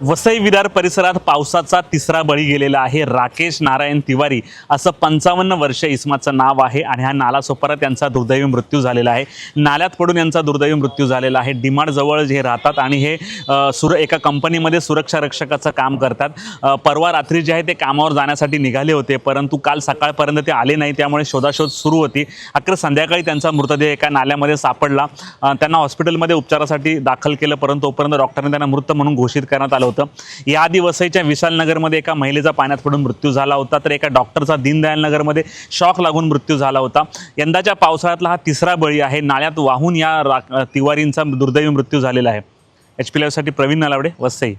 वसई विरार परिसरात पावसाचा तिसरा बळी गेलेला आहे. राकेश नारायण तिवारी असं पंचावन्न वर्ष इस्माचं नाव आहे आणि हा नालासोपारात त्यांचा दुर्दैवी मृत्यू झालेला आहे. नाल्यात पडून यांचा दुर्दैवी मृत्यू झालेला आहे. डिमांडजवळ जे राहतात आणि हे सुर एका कंपनीमध्ये सुरक्षा रक्षकाचं काम करतात. परवा रात्री जे आहे ते कामावर जाण्यासाठी निघाले होते परंतु काल सकाळपर्यंत ते आले नाही. त्यामुळे शोधाशोध सुरू होती. अखेर संध्याकाळी त्यांचा मृतदेह एका नाल्यामध्ये सापडला. त्यांना हॉस्पिटलमध्ये उपचारासाठी दाखल केलं परंतु तोपर्यंत डॉक्टरने त्यांना मृत म्हणून घोषित करण्यात आलं होतं. याआधी वसईच्या विशालनगरमध्ये एका महिलेचा पाण्यात पडून मृत्यू झाला होता. तर एका डॉक्टरचा दीनदयालनगरमध्ये शॉक लागून मृत्यू झाला होता. यंदाच्या पावसाळ्यातला हा तिसरा बळी आहे. नाल्यात वाहून या रा तिवारींचा दुर्दैवी मृत्यू झालेला आहे. एच पी लाईव्हसाठी प्रवीण नलावडे वसई.